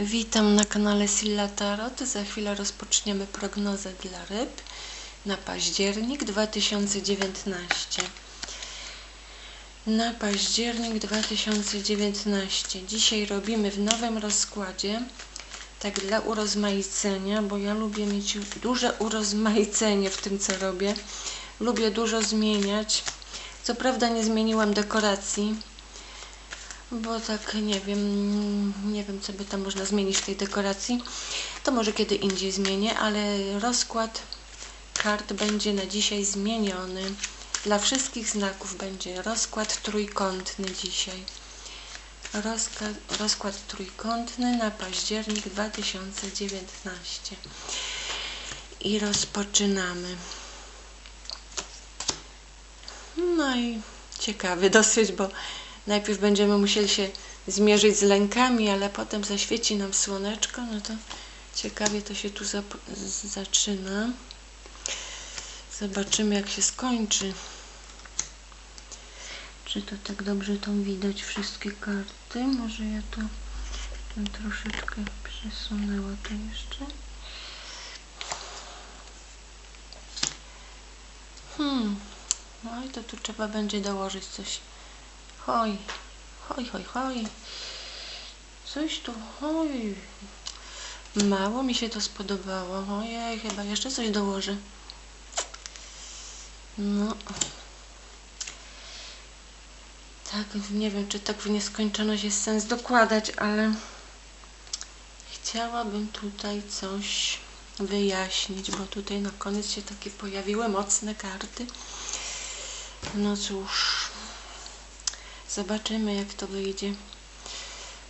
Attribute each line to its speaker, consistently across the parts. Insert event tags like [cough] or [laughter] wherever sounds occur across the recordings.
Speaker 1: Witam na kanale Silla Tarot. Za chwilę rozpoczniemy prognozę dla ryb na październik 2019. Na październik 2019. Dzisiaj robimy w nowym rozkładzie, tak dla urozmaicenia, bo ja lubię mieć duże urozmaicenie w tym, co robię. Lubię dużo zmieniać. Co prawda nie zmieniłam dekoracji, bo tak nie wiem, nie wiem co by tam można zmienić w tej dekoracji. To może kiedy indziej zmienię, ale rozkład kart będzie na dzisiaj zmieniony. Dla wszystkich znaków będzie rozkład trójkątny dzisiaj. Rozkład, trójkątny na październik 2019. I rozpoczynamy. No i ciekawy dosyć, bo najpierw będziemy musieli się zmierzyć z lękami, ale potem zaświeci nam słoneczko, no to ciekawie to się tu zaczyna. Zobaczymy jak się skończy. Czy to tak dobrze tą widać wszystkie karty? Może ja to troszeczkę przesunęła to jeszcze. Hmm. No i to tu trzeba będzie dołożyć coś. Hoj, hoj, hoj, hoj. Coś tu, hoj. Mało mi się to spodobało. Ojej, chyba jeszcze coś dołożę. No. Tak, nie wiem, czy tak w nieskończoność jest sens dokładać, ale chciałabym tutaj coś wyjaśnić, bo tutaj na koniec się takie pojawiły mocne karty. No cóż, zobaczymy jak to wyjdzie.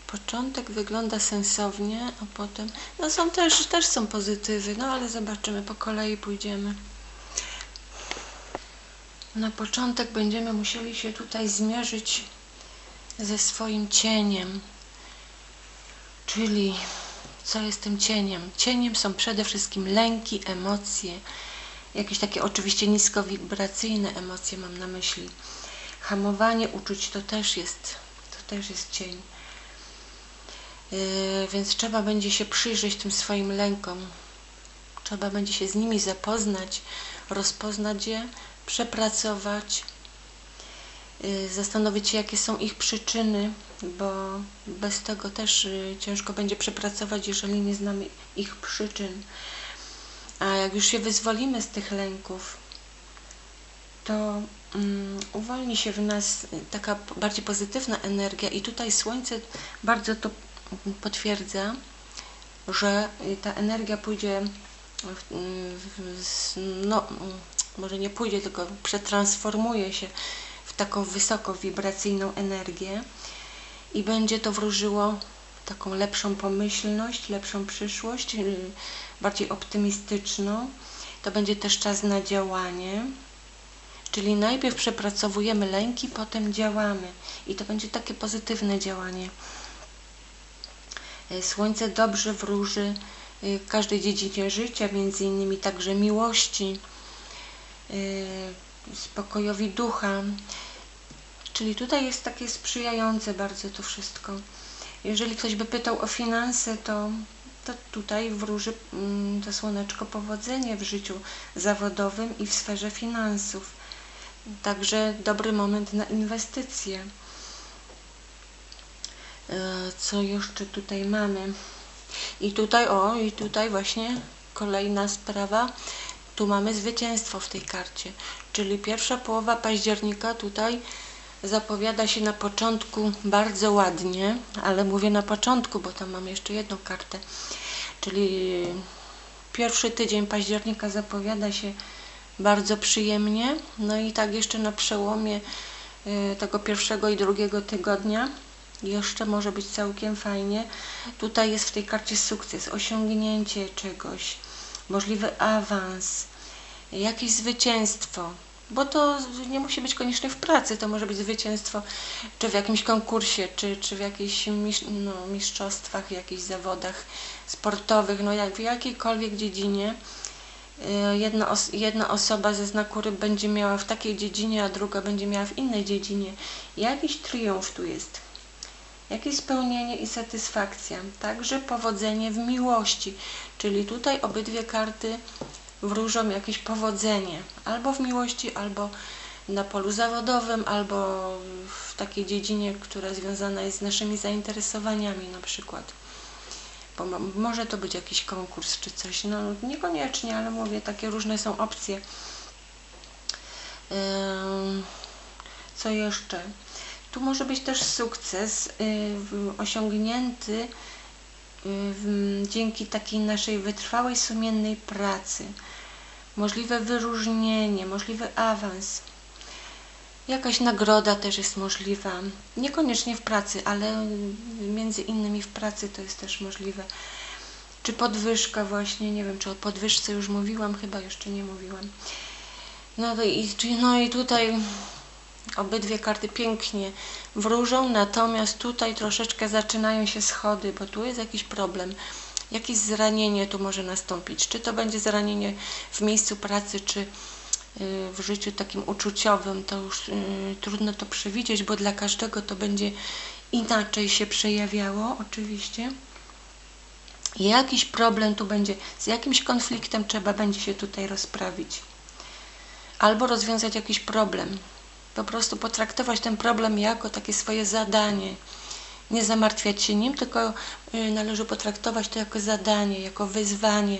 Speaker 1: Początek wygląda sensownie, a potem, no są też, też są pozytywy, no ale zobaczymy, po kolei pójdziemy. Na początek będziemy musieli się tutaj zmierzyć ze swoim cieniem, czyli co jest tym cieniem? Cieniem są przede wszystkim lęki, emocje, jakieś takie oczywiście niskowibracyjne emocje mam na myśli. Hamowanie uczuć to też jest, to też jest cień. Yy, więc trzeba będzie się przyjrzeć tym swoim lękom. Trzeba będzie się z nimi zapoznać, rozpoznać je, przepracować, yy, zastanowić się, jakie są ich przyczyny, bo bez tego też yy, ciężko będzie przepracować, jeżeli nie znamy ich przyczyn. A jak już się wyzwolimy z tych lęków, to uwolni się w nas taka bardziej pozytywna energia i tutaj Słońce bardzo to potwierdza, że ta energia pójdzie, no, może nie pójdzie, tylko przetransformuje się w taką wysoko wibracyjną energię i będzie to wróżyło taką lepszą pomyślność, lepszą przyszłość, bardziej optymistyczną. To będzie też czas na działanie. Czyli najpierw przepracowujemy lęki, potem działamy. I to będzie takie pozytywne działanie. E, słońce dobrze wróży e, w każdej dziedzinie życia, między innymi także miłości, e, spokojowi ducha. Czyli tutaj jest takie sprzyjające bardzo to wszystko. Jeżeli ktoś by pytał o finanse, to to tutaj wróży mm, to słoneczko powodzenie w życiu zawodowym i w sferze finansów. Także dobry moment na inwestycje. E, co jeszcze tutaj mamy? I tutaj, o, i tutaj właśnie kolejna sprawa. Tu mamy zwycięstwo w tej karcie. Czyli pierwsza połowa października tutaj zapowiada się na początku bardzo ładnie, ale mówię na początku, bo tam mam jeszcze jedną kartę, czyli pierwszy tydzień października zapowiada się bardzo przyjemnie, no i tak jeszcze na przełomie y, tego pierwszego i drugiego tygodnia jeszcze może być całkiem fajnie. Tutaj jest w tej karcie sukces, osiągnięcie czegoś, możliwy awans, jakieś zwycięstwo, bo to nie musi być koniecznie w pracy, to może być zwycięstwo czy w jakimś konkursie, czy, czy w jakichś no, mistrzostwach, jakichś zawodach sportowych, no jak, w jakiejkolwiek dziedzinie. Y, jedna, os jedna osoba ze znaku ryb będzie miała w takiej dziedzinie, a druga będzie miała w innej dziedzinie. Jakiś triumf tu jest. jakieś spełnienie i satysfakcja. Także powodzenie w miłości, czyli tutaj obydwie karty wróżą jakieś powodzenie, albo w miłości, albo na polu zawodowym, albo w takiej dziedzinie, która związana jest z naszymi zainteresowaniami na przykład. Może to być jakiś konkurs czy coś, no niekoniecznie, ale mówię, takie różne są opcje. Co jeszcze? Tu może być też sukces y, osiągnięty y, dzięki takiej naszej wytrwałej, sumiennej pracy. Możliwe wyróżnienie, możliwy awans. Jakaś nagroda też jest możliwa. Niekoniecznie w pracy, ale między innymi w pracy to jest też możliwe. Czy podwyżka właśnie, nie wiem, czy o podwyżce już mówiłam, chyba jeszcze nie mówiłam. No i, no i tutaj obydwie karty pięknie wróżą, natomiast tutaj troszeczkę zaczynają się schody, bo tu jest jakiś problem. Jakieś zranienie tu może nastąpić. Czy to będzie zranienie w miejscu pracy, czy w życiu takim uczuciowym, to już y, trudno to przewidzieć, bo dla każdego to będzie inaczej się przejawiało, oczywiście. Jakiś problem tu będzie, z jakimś konfliktem trzeba będzie się tutaj rozprawić. Albo rozwiązać jakiś problem. Po prostu potraktować ten problem jako takie swoje zadanie. Nie zamartwiać się nim, tylko y, należy potraktować to jako zadanie, jako wyzwanie.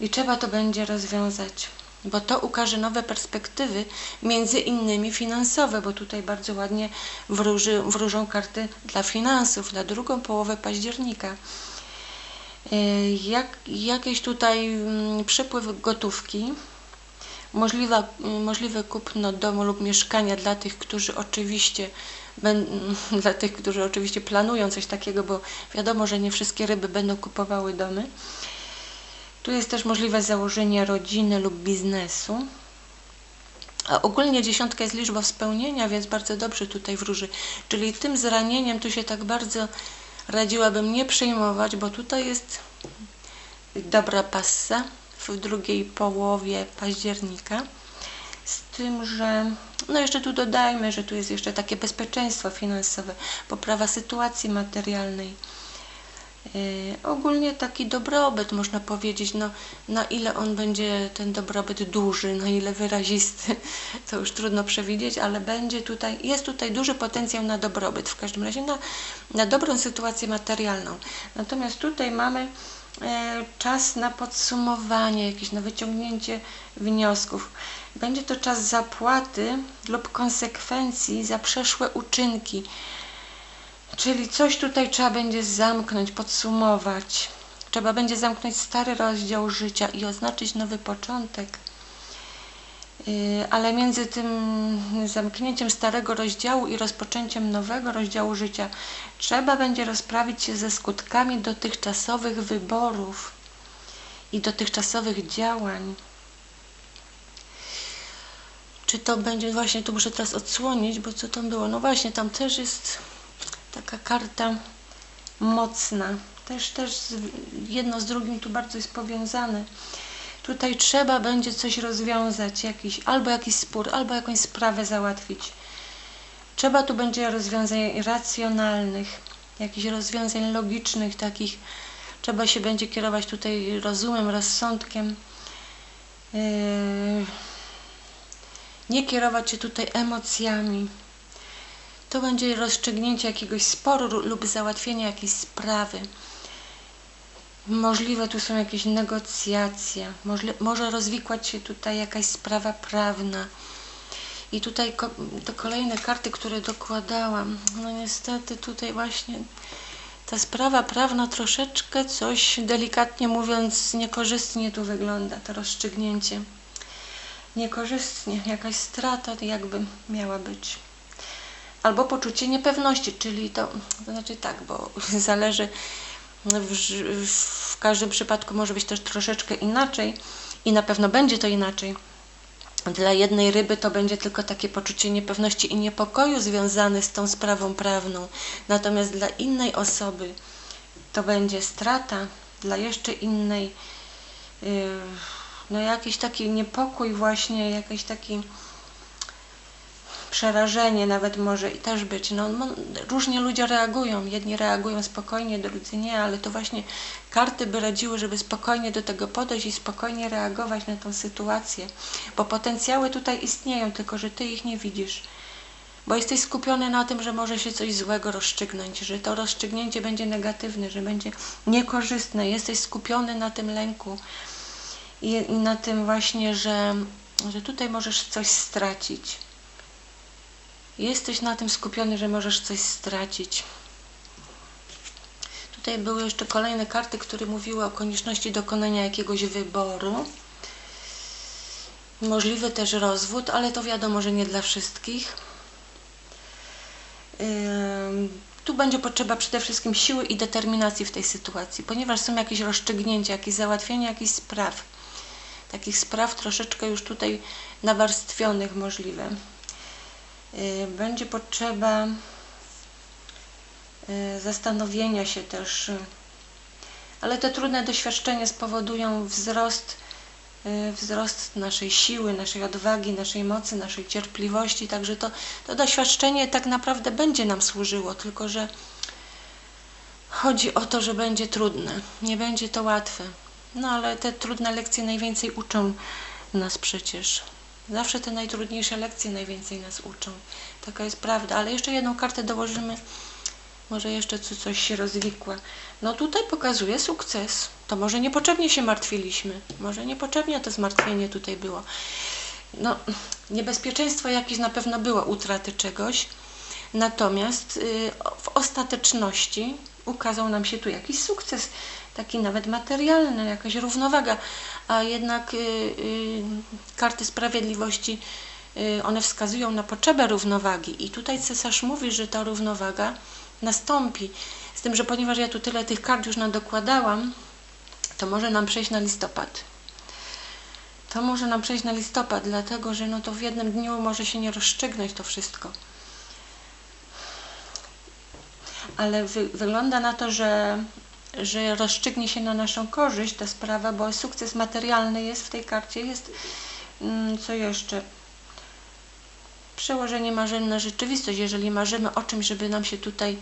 Speaker 1: I trzeba to będzie rozwiązać, bo to ukaże nowe perspektywy, między innymi finansowe, bo tutaj bardzo ładnie wróży, wróżą karty dla finansów na drugą połowę października. Y, Jak, jakieś tutaj mm, przepływ gotówki, możliwa, możliwe kupno domu lub mieszkania dla tych, którzy oczywiście [laughs] dla tych, którzy oczywiście planują coś takiego, bo wiadomo, że nie wszystkie ryby będą kupowały domy. Tu jest też możliwe założenie rodziny lub biznesu. A ogólnie dziesiątka jest liczbą spełnienia, więc bardzo dobrze tutaj wróży. Czyli tym zranieniem tu się tak bardzo radziłabym nie przejmować, bo tutaj jest dobra passa w drugiej połowie października. Z tym, że no jeszcze tu dodajmy, że tu jest jeszcze takie bezpieczeństwo finansowe, poprawa sytuacji materialnej. Yy, ogólnie taki dobrobyt, można powiedzieć, no, na ile on będzie ten dobrobyt duży, na ile wyrazisty, [laughs] to już trudno przewidzieć, ale będzie tutaj, jest tutaj duży potencjał na dobrobyt, w każdym razie na, na dobrą sytuację materialną. Natomiast tutaj mamy e, czas na podsumowanie, jakieś na wyciągnięcie wniosków. Będzie to czas zapłaty lub konsekwencji za przeszłe uczynki. Czyli coś tutaj trzeba będzie zamknąć, podsumować. Trzeba będzie zamknąć stary rozdział życia i oznaczyć nowy początek. Yy, Ale między tym zamknięciem starego rozdziału i rozpoczęciem nowego rozdziału życia trzeba będzie rozprawić się ze skutkami dotychczasowych wyborów i dotychczasowych działań. Czy to będzie właśnie, tu muszę teraz odsłonić, bo co tam było? No właśnie, tam też jest taka karta mocna. Też, też jedno z drugim tu bardzo jest powiązane. Tutaj trzeba będzie coś rozwiązać, jakiś, albo jakiś spór, albo jakąś sprawę załatwić. Trzeba tu będzie rozwiązań racjonalnych, jakichś rozwiązań logicznych, takich. Trzeba się będzie kierować tutaj rozumem, rozsądkiem. Yy, nie kierować się tutaj emocjami. To będzie rozstrzygnięcie jakiegoś sporu ru- lub załatwienie jakiejś sprawy. Możliwe tu są jakieś negocjacje, możli- może rozwikłać się tutaj jakaś sprawa prawna. I tutaj ko- te kolejne karty, które dokładałam, no niestety tutaj właśnie ta sprawa prawna troszeczkę coś, delikatnie mówiąc, niekorzystnie tu wygląda, to rozstrzygnięcie. Niekorzystnie, jakaś strata jakby miała być albo poczucie niepewności, czyli to, to znaczy tak, bo [laughs] zależy, w, ży- w każdym przypadku może być też troszeczkę inaczej i na pewno będzie to inaczej. Dla jednej ryby to będzie tylko takie poczucie niepewności i niepokoju związane z tą sprawą prawną, natomiast dla innej osoby to będzie strata, dla jeszcze innej yy, no jakiś taki niepokój właśnie, jakiś taki przerażenie nawet może i też być. No, no, różnie ludzie reagują. Jedni reagują spokojnie, drudzy nie, ale to właśnie karty by radziły, żeby spokojnie do tego podejść i spokojnie reagować na tą sytuację. Bo potencjały tutaj istnieją, tylko że ty ich nie widzisz. Bo jesteś skupiony na tym, że może się coś złego rozstrzygnąć, że to rozstrzygnięcie będzie negatywne, że będzie niekorzystne. Jesteś skupiony na tym lęku i, na tym właśnie, że, że tutaj możesz coś stracić. Jesteś na tym skupiony, że możesz coś stracić. Tutaj były jeszcze kolejne karty, które mówiły o konieczności dokonania jakiegoś wyboru. Możliwy też rozwód, ale to wiadomo, że nie dla wszystkich. Tu będzie potrzeba przede wszystkim siły i determinacji w tej sytuacji, ponieważ są jakieś rozstrzygnięcia, jakieś załatwienie jakichś spraw. Takich spraw troszeczkę już tutaj nawarstwionych możliwe. Będzie potrzeba zastanowienia się też, ale te trudne doświadczenia spowodują wzrost Y, wzrost naszej siły, naszej odwagi, naszej mocy, naszej cierpliwości. Także to, to doświadczenie tak naprawdę będzie nam służyło, tylko że chodzi o to, że będzie trudne. Nie będzie to łatwe. No ale te trudne lekcje najwięcej uczą nas przecież. Zawsze te najtrudniejsze lekcje najwięcej nas uczą. Taka jest prawda. Ale jeszcze jedną kartę dołożymy może jeszcze coś się rozwikła. No tutaj pokazuje sukces. To może niepotrzebnie się martwiliśmy. Może niepotrzebnie to zmartwienie tutaj było. No, niebezpieczeństwo jakieś na pewno było utraty czegoś. Natomiast yy, w ostateczności ukazał nam się tu jakiś sukces, taki nawet materialny, jakaś równowaga, a jednak yy, yy, karty sprawiedliwości y, one wskazują na potrzebę równowagi i tutaj cesarz mówi, że ta równowaga nastąpi. Z tym, że ponieważ ja tu tyle tych kart już nadokładałam, to może nam przejść na listopad. To może nam przejść na listopad, dlatego że no to w jednym dniu może się nie rozstrzygnąć to wszystko. Ale wy, wygląda na to, że, że rozstrzygnie się na naszą korzyść ta sprawa, bo sukces materialny jest w tej karcie. Jest, mm, co jeszcze? przełożenie marzeń na rzeczywistość. Jeżeli marzymy o czymś, żeby nam się tutaj,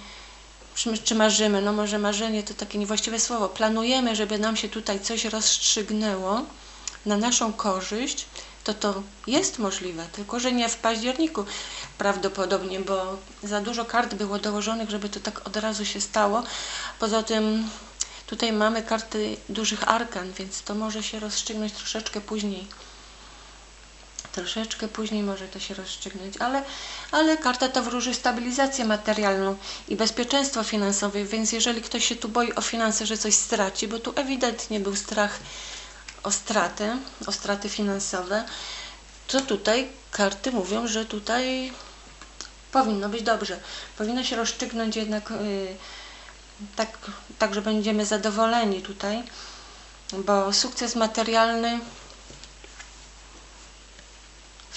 Speaker 1: czy marzymy, no może marzenie to takie niewłaściwe słowo, planujemy, żeby nam się tutaj coś rozstrzygnęło na naszą korzyść, to to jest możliwe, tylko że nie w październiku prawdopodobnie, bo za dużo kart było dołożonych, żeby to tak od razu się stało. Poza tym tutaj mamy karty dużych arkan, więc to może się rozstrzygnąć troszeczkę później troszeczkę później może to się rozstrzygnąć, ale, ale karta ta wróży stabilizację materialną i bezpieczeństwo finansowe, więc jeżeli ktoś się tu boi o finanse, że coś straci, bo tu ewidentnie był strach o stratę, o straty finansowe, to tutaj karty mówią, że tutaj powinno być dobrze. Powinno się rozstrzygnąć jednak yy, tak, tak, że będziemy zadowoleni tutaj, bo sukces materialny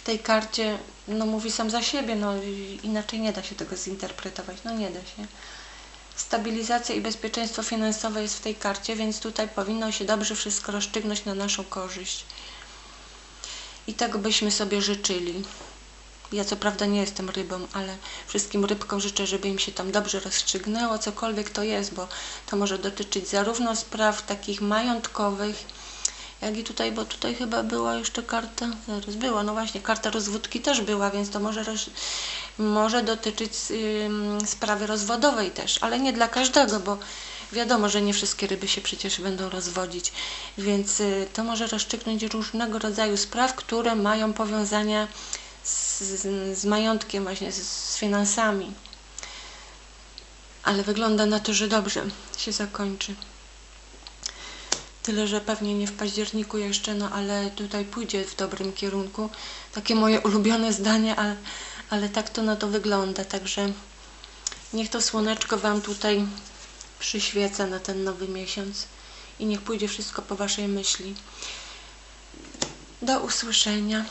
Speaker 1: tej karcie no, mówi sam za siebie, no inaczej nie da się tego zinterpretować, no nie da się. Stabilizacja i bezpieczeństwo finansowe jest w tej karcie, więc tutaj powinno się dobrze wszystko rozstrzygnąć na naszą korzyść. I tego byśmy sobie życzyli. Ja co prawda nie jestem rybą, ale wszystkim rybkom życzę, żeby im się tam dobrze rozstrzygnęło, cokolwiek to jest, bo to może dotyczyć zarówno spraw takich majątkowych, jak i tutaj, bo tutaj chyba była jeszcze karta, zaraz była, no właśnie, karta rozwódki też była, więc to może, może dotyczyć sprawy rozwodowej też, ale nie dla każdego, bo wiadomo, że nie wszystkie ryby się przecież będą rozwodzić, więc yy, to może rozstrzygnąć różnego rodzaju spraw, które mają powiązania z, z, z majątkiem, właśnie z, z finansami. Ale wygląda na to, że dobrze się zakończy. Tyle, że pewnie nie w październiku jeszcze, no ale tutaj pójdzie w dobrym kierunku. Takie moje ulubione zdanie, ale, ale tak to na to wygląda. Także niech to słoneczko Wam tutaj przyświeca na ten nowy miesiąc i niech pójdzie wszystko po Waszej myśli. Do usłyszenia.